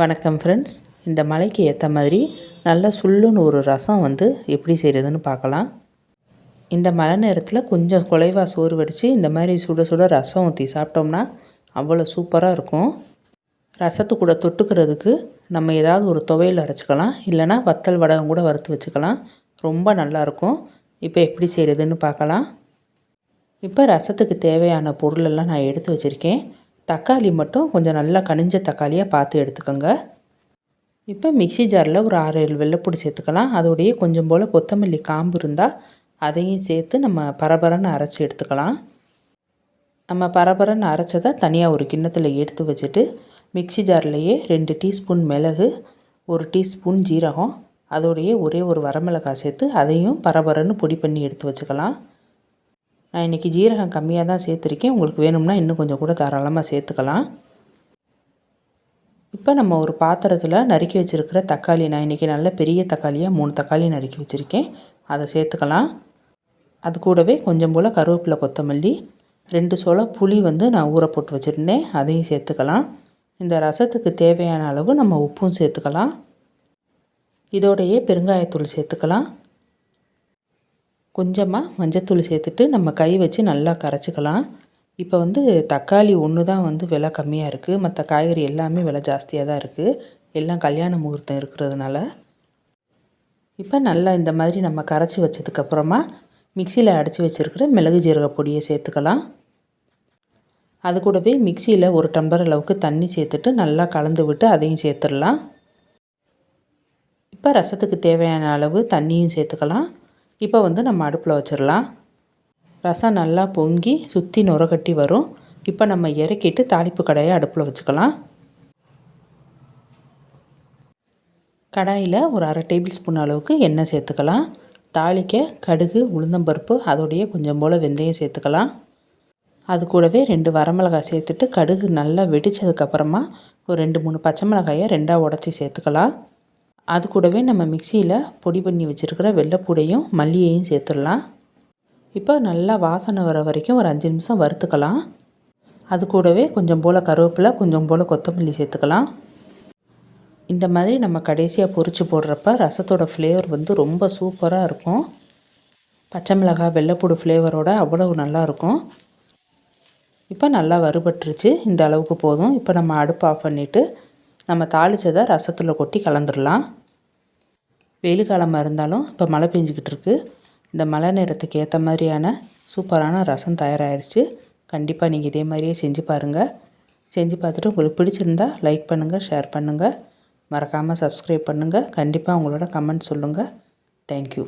வணக்கம் ஃப்ரெண்ட்ஸ் இந்த மலைக்கு ஏற்ற மாதிரி நல்லா சுள்ளுன்னு ஒரு ரசம் வந்து எப்படி செய்கிறதுன்னு பார்க்கலாம். இந்த மழை நேரத்தில் கொஞ்சம் குலைவாக சோறு வடித்து இந்த மாதிரி சுட சுட ரசம் ஊற்றி சாப்பிட்டோம்னா அவ்வளோ சூப்பராக இருக்கும். ரசத்து கூட தொட்டுக்கிறதுக்கு நம்ம ஏதாவது ஒரு துவையல் அரைச்சிக்கலாம். இல்லைனா வத்தல் வடகம் கூட வறுத்து வச்சுக்கலாம். ரொம்ப நல்லாயிருக்கும் இப்போ எப்படி செய்கிறதுன்னு பார்க்கலாம். இப்போ ரசத்துக்கு தேவையான பொருளெல்லாம் நான் எடுத்து வச்சுருக்கேன். தக்காளி மட்டும் கொஞ்சம் நல்லா கனிஞ்ச தக்காளியாக பார்த்து எடுத்துக்கோங்க. இப்போ மிக்சி ஜாரில் ஒரு ஆறு ஏழு வெள்ளைப்பூடி சேர்த்துக்கலாம். அதோடைய கொஞ்சம் போல் கொத்தமல்லி காம்பு இருந்தால் அதையும் சேர்த்து நம்ம பரபரன்னு அரைச்சி எடுத்துக்கலாம். நம்ம பரபரன்னு அரைச்சதை தனியாக ஒரு கிண்ணத்தில் எடுத்து வச்சுட்டு மிக்சி ஜார்லேயே ரெண்டு டீஸ்பூன் மிளகு ஒரு டீஸ்பூன் ஜீரகம் அதோடைய ஒரே ஒரு வரமிளகாய் சேர்த்து அதையும் பரபரன்னு பொடி பண்ணி எடுத்து வச்சுக்கலாம். நான் இன்றைக்கி ஜீரகம் கம்மியாக தான் சேர்த்துருக்கேன். உங்களுக்கு வேணும்னா இன்னும் கொஞ்சம் கூட தாராளமாக சேர்த்துக்கலாம். இப்போ நம்ம ஒரு பாத்திரத்தில் நறுக்கி வச்சுருக்கிற தக்காளி நான் இன்றைக்கி நல்ல பெரிய தக்காளியாக மூணு தக்காளி நறுக்கி வச்சுருக்கேன். அதை சேர்த்துக்கலாம். அது கூடவே கொஞ்சம் போல் கருவேப்பிலை கொத்தமல்லி ரெண்டு சோள புளி வந்து நான் ஊற போட்டு வச்சுருந்தேன். அதையும் சேர்த்துக்கலாம். இந்த ரசத்துக்கு தேவையான அளவு நம்ம உப்பும் சேர்த்துக்கலாம். இதோடையே பெருங்காயத்தூள் சேர்த்துக்கலாம். கொஞ்சமாக மஞ்சத்தூள் சேர்த்துட்டு நம்ம கை வச்சு நல்லா கரைச்சிக்கலாம். இப்போ வந்து தக்காளி ஒன்று தான் வந்து விலை கம்மியாக இருக்குது மற்ற காய்கறி எல்லாமே விலை ஜாஸ்தியாக தான் இருக்குது எல்லாம் கல்யாண முகூர்த்தம் இருக்கிறதுனால. இப்போ நல்லா இந்த மாதிரி நம்ம கரைச்சி வச்சதுக்கப்புறமா மிக்சியில் அடித்து வச்சுருக்கிற மிளகு ஜீரக பொடியை சேர்த்துக்கலாம். அது கூடவே மிக்சியில் ஒரு டம்ளர் அளவுக்கு தண்ணி சேர்த்துட்டு நல்லா கலந்து விட்டு அதையும் சேர்த்துடலாம். இப்போ ரசத்துக்கு தேவையான அளவு தண்ணியும் சேர்த்துக்கலாம். இப்போ வந்து நம்ம அடுப்பில் வச்சிடலாம் ரசம் நல்லா பொங்கி சுற்றி நுரக்கட்டி வரும். இப்போ நம்ம இறக்கிட்டு தாளிப்பு கடாயை அடுப்பில் வச்சுக்கலாம். கடாயில் ஒரு அரை டேபிள் ஸ்பூன் அளவுக்கு எண்ணெய் சேர்த்துக்கலாம். தாளிக்க கடுகு உளுந்தம்பருப்பு அதோடைய கொஞ்சம் போல் வெந்தயம் சேர்த்துக்கலாம். அது கூடவே ரெண்டு வரமிளகாய் சேர்த்துட்டு கடுகு நல்லா வெடித்ததுக்கப்புறமா ஒரு ரெண்டு மூணு பச்சை மிளகாயை ரெண்டாக உடச்சி சேர்த்துக்கலாம். அது கூடவே நம்ம மிக்சியில் பொடி பண்ணி வச்சுருக்கிற வெள்ளைப்பூடையும் மல்லியையும் சேர்த்துடலாம். இப்போ நல்லா வாசனை வர வரைக்கும் ஒரு அஞ்சு நிமிஷம் வறுத்துக்கலாம். அது கூடவே கொஞ்சம் போல் கருவேப்பிலை கொஞ்சம் போல் கொத்தமல்லி சேர்த்துக்கலாம். இந்த மாதிரி நம்ம கடைசியாக பொறிச்சு போடுறப்ப ரசத்தோட ஃப்ளேவர் வந்து ரொம்ப சூப்பராக இருக்கும். பச்சை மிளகாய் வெள்ளைப்பூடு ஃப்ளேவரோட அவ்வளவு நல்லாயிருக்கும் இப்போ நல்லா வறுபட்டுருச்சு. இந்த அளவுக்கு போதும். இப்போ நம்ம அடுப்பு ஆஃப் பண்ணிவிட்டு நம்ம தாளித்ததை ரசத்தில் கொட்டி கலந்துடலாம் வெயில் காலமாக இருந்தாலும் இப்போ மழை பெஞ்சிக்கிட்டு இருக்குது இந்த மழை நேரத்துக்கு ஏற்ற மாதிரியான சூப்பரான ரசம் தயாராகிடுச்சு கண்டிப்பாக நீங்கள் இதே மாதிரியே செஞ்சு பாருங்கள் செஞ்சு பார்த்துட்டு உங்களுக்கு பிடிச்சிருந்தா லைக் பண்ணுங்கள் ஷேர் பண்ணுங்கள் மறக்காமல் சப்ஸ்கிரைப் பண்ணுங்கள் கண்டிப்பாக உங்களோட கமெண்ட் சொல்லுங்கள் தேங்க்யூ